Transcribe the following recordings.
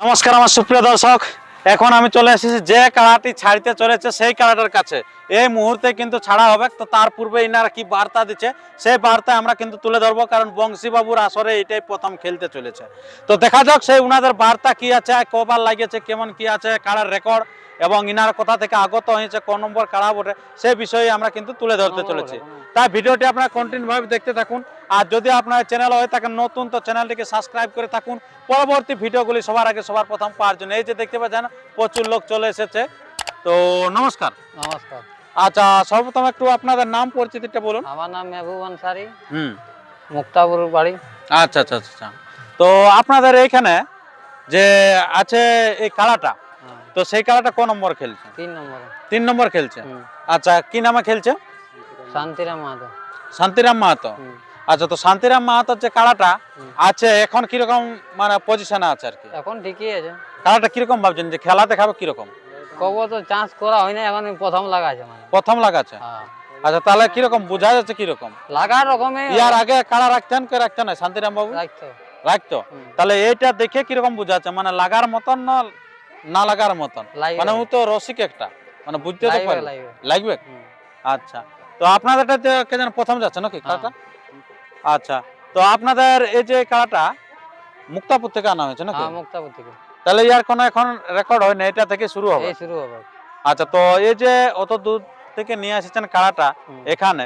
নমস্কার আমার সুপ্রিয় দর্শক। এখন আমি চলে এসেছি যে কাড়াটি ছাড়িতে চলেছে, সেই কাড়াটার কাছে। এই মুহূর্তে কিন্তু ছাড়া হবে, তো তার পূর্বে ইনারা কি বার্তা দিচ্ছে, সেই বার্তা আমরা কিন্তু তুলে ধরবো, কারণ বংশীবাবুর আসরে এটাই প্রথম খেলতে চলেছে। তো দেখা যাক সেই উনাদের বার্তা কি আছে, কবার লাগিয়েছে, কেমন কি আছে, কাড়ার রেকর্ড এবং ইনার কথা থেকে আগত হয়েছে কোন নম্বর কারা বটে সে বিষয়ে আমরা কিন্তু তুলে ধরতে চলেছি। তাই ভিডিওটি আপনারা কন্টিনিউ ভাবে দেখতে থাকুন। আর যদি আপনার চ্যানেল হয়ে থাকেন নতুন তো চ্যানেলটিকে সাবস্ক্রাইব করে থাকুন। পরবর্তী ভিডিওগুলি সবার আগে সবার প্রথম পাওয়ার জন্য। এই যে দেখতে পাচ্ছেন প্রচুর লোক চলে এসেছে। তো নমস্কার। নমস্কার। আচ্ছা সর্বপ্রথম একটু আপনাদের নাম পরিচিতিটা বলুন। আমার নাম মেহবুব আনসারি। হুম। মুক্তাপুর বাড়ি। আচ্ছা আচ্ছা আচ্ছা আচ্ছা। তো আপনাদের এইখানে যে আছে এই কালাটা তো সেই কালাটা কোন নম্বর খেলছে? তিন নম্বর। তিন নম্বর খেলছে? আচ্ছা কি নামে খেলছে? শান্তিরাম মাহাতো। শান্তিরাম মাহাতো। আচ্ছা তো শান্তিরাম মাহাতোর যে কালাটা আছে এখন কীরকম মানে পজিশনে আছে আর কি? এখন ঠিকই আছে। কালাটা কীরকম ভাবছেন? যে খেলা দেখাবে কীরকম? কব তো চান্স করা হয় না এখন প্রথম লাগাছে মানে। প্রথম লাগাচ্ছে হ্যাঁ। আচ্ছা তাহলে কীরকম বোঝা যাচ্ছে কীরকম? লাগার রকমে ইয়ার আগে কাড়া রাখতেন কে রাখতেন না? শান্তিরাম বাবু? রাখতো। রাখতো? তাহলে এইটা দেখে কীরকম বোঝা যাচ্ছে? মানে লাগার মতন না না লাগার মতন। মানে ও তো রসিক একটা। মানে বুঝতে তো পারে লাগবে। আচ্ছা। তো আপনাদেরটা কে যেন প্রথম যাচ্ছে নাকি হ্যাঁ। কাড়াটা আচ্ছা। তো আপনাদের এই যে কাড়াটা মুক্তাপুর থেকে আনা হয়েছে নাকি? হ্যাঁ মুক্তাপুর থেকে। তাহলে ইয়ার কোনো এখন রেকর্ড হয় না এটা থেকে শুরু হবে? এই শুরু হবে। আচ্ছা তো এই যে অত দূর থেকে নিয়ে এসেছেন কাড়াটা এখানে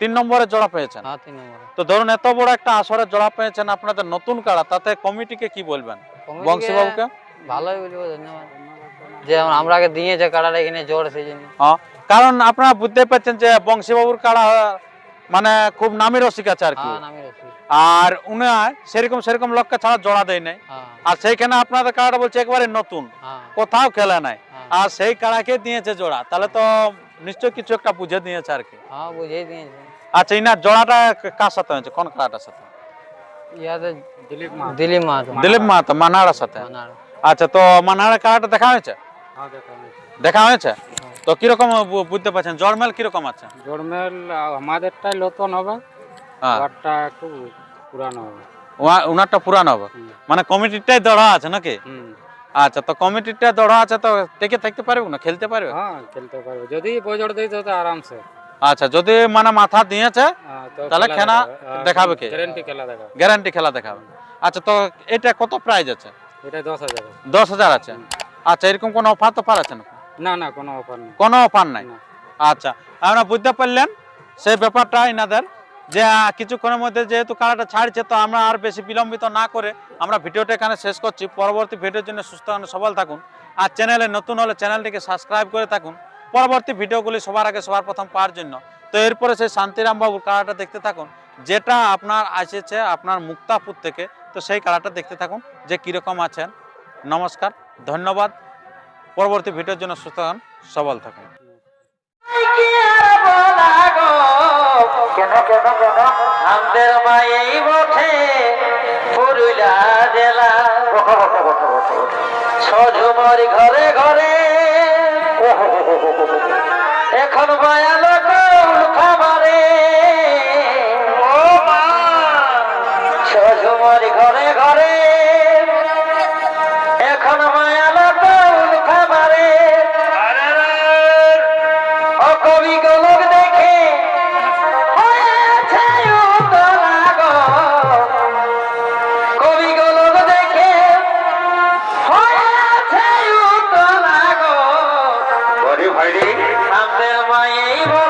তিন নম্বরে জোড়া পেয়েছেন। হ্যাঁ তিন নম্বরে। তো ধরুন এত বড় একটা আসরে জোড়া পেয়েছেন আপনাদের নতুন কাড়া তাতে কমিটিকে কি বলবেন? বংশীবাবুকে? ভালোই বলব ধন্যবাদ। যে আমরা আগে দিয়েছে কাড়াটা এখানে জোর সেই জন্য। হ্যাঁ কারণ আপনারা বুঝতে পারছেন যে বংশীবাবুর কাড়া মানে খুব নামি রসিক আছে আর কি। হ্যাঁ আর উনি সেরকম সেরকম লোককে ছাড়া জোড়া দেয় নাই। হ্যাঁ। আর সেইখানে আপনাদের কাড়াটা বলছে একবারে নতুন। হ্যাঁ। কোথাও খেলে নাই। আর সেই কাড়াকে দিয়েছে জোড়া। তাহলে তো নিশ্চয় কিছু একটা বুঝে দিয়েছে আর কি। আচ্ছা ইনার জোড়াটা কার সাথে হয়েছে? কোন কাড়াটার সাথে? দিলীপ মাহাতো। দিলীপ মাহাতো। মানাড়ার সাথে। আচ্ছা তো মানাড়া কাড়াটা দেখা হয়েছে? দেখা হয়েছে। তো কীরকম বুঝতে পারছেন? জড়মেল কীরকম আছে? জড়মেল আমাদেরটাই নতুন হবে হ্যাঁ। ওরটা একটু পুরানো হবে। উনারটা পুরানো হবে? মানে কমিটিটাই দড়া আছে নাকি? আচ্ছা তো কমিটিটা দড়া আছে তো টেকে থাকতে পারবে না? খেলতে পারবে? হ্যাঁ খেলতে পারবে। যদি তো আরামসে। আচ্ছা যদি মানে মাথা দিয়েছে হ্যাঁ, তাহলে খেলা দেখাবে। কে? গ্যারেন্টি খেলা দেখাবে। গ্যারান্টি খেলা দেখাবে। আচ্ছা তো এটা কত প্রাইজ আছে? এটা দশ হাজার। দশ হাজার আছে? আচ্ছা এরকম কোনো অফার তো আছে না না না কোনো অফার নেই। কোনো অফার নাই? আচ্ছা আমরা বুঝতে পারলেন সেই ব্যাপারটা ইনাদের যে কিছুক্ষণের মধ্যে যেহেতু কারাটা ছাড়ছে তো আমরা আর বেশি বিলম্বিত না করে আমরা ভিডিওটা এখানে শেষ করছি। পরবর্তী ভিডিওর জন্য সুস্থ সবল থাকুন। আর চ্যানেলে নতুন হলে চ্যানেলটিকে সাবস্ক্রাইব করে থাকুন। পরবর্তী ভিডিওগুলি সবার আগে সবার প্রথম পাওয়ার জন্য। তো এরপরে সেই শান্তিরাম বাবুর কারাটা দেখতে থাকুন। যেটা আপনার আসেছে আপনার মুক্তাপুর থেকে তো সেই কালারটা দেখতে থাকুন যে কীরকম আছেন। নমস্কার ধন্যবাদ। পরবর্তী ভিডিওর জন্য সুস্থ হন সবল থাকুন। কেন কেন কেন? আমাদের মায়েই বটে পুরুলা জেলা। ছঝুমরি ঘরে ঘরে। এখন খাবারে ভয় রে। মায়ের